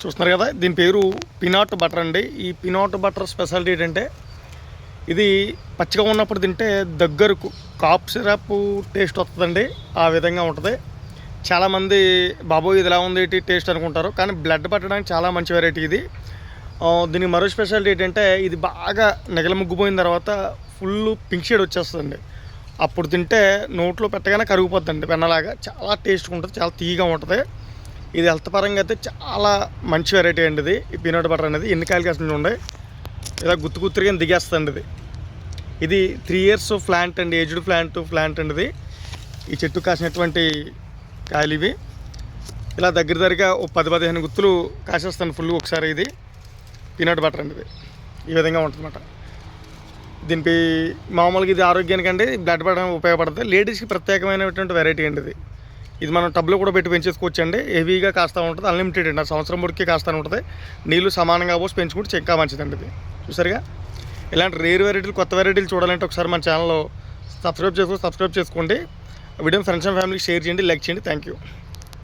చూస్తున్నారు కదా దీని పేరు పినాట్ బటర్ అండి. ఈ పినాట్ బటర్ స్పెషాలిటీ ఏంటంటే ఇది పచ్చిగా ఉన్నప్పుడు తింటే దగ్గరకు కాప్ సిరప్ టేస్ట్ వస్తుందండి ఆ విధంగా ఉంటుంది. చాలామంది బాబోయ్ ఇది ఎలా ఉంది? టేస్ట్ అనుకుంటారు. కానీ బ్లడ్ పట్టడానికి చాలా మంచి వెరైటీ ఇది. దీనికి మరో స్పెషాలిటీ ఏంటంటే ఇది బాగా నెగల ముగ్గిపోయిన తర్వాత ఫుల్ పింక్ షేడ్ వచ్చేస్తుందండి. అప్పుడు తింటే నోట్లో పెట్టగానే కరిగిపోద్దండి వెన్నలాగా చాలా టేస్ట్గా ఉంటుంది చాలా తీయగా ఉంటుంది. ఇది హెల్త్ పరంగా అయితే చాలా మంచి వెరైటీ అండి ఇది. ఈ పీనట్ బటర్ అనేది ఎన్ని కాయలు కాసిన ఉండే ఇలా గుత్తు గుత్తుగా దిగేస్తుంది ఇది. ఇది త్రీ ఇయర్స్ ప్లాంట్ అండి ఏజ్డ్ ప్లాంట్ ప్లాంట్ అండి ఇది. ఈ చెట్టు కాసినటువంటి కాయలు ఇవి. ఇలా దగ్గర దగ్గరగా ఓ పది పదిహేను గుత్తులు కాసేస్తాను ఫుల్ ఒకసారి ఇది. పీనట్ బటర్ అండి ఇది. ఈ విధంగా ఉంటుందన్నమాట. దీనికి మామూలుగా ఇది ఆరోగ్యానికి అండి బ్లడ్ పడడం ఉపయోగపడుతుంది లేడీస్కి ప్రత్యేకమైనటువంటి వెరైటీ అండి ఇది. ఇది మనం టబ్లో కూడా పెట్టి పెంచేసుకోవచ్చు అండి హెవీగా కాస్తూ ఉంటుంది. అన్లిమిటెడ్ అండి. సంవత్సరం మురికి కాస్తూనే ఉంటుంది. నీళ్ళు సమానంగా పోసి పెంచుకుంటే చెక్కా మంచిదండి ఇది. చూసారుగా? ఇలాంటి రేర్ వెరైటీలు కొత్త వెరైటీలు చూడాలంటే ఒకసారి మన ఛానల్లో సబ్స్క్రైబ్ చేసుకో సబ్స్క్రైబ్ చేసుకోండి. వీడియో ఫ్రెండ్స్ అండ్ ఫ్యామిలీకి షేర్ చేయండి. లైక్ చేయండి. Thank you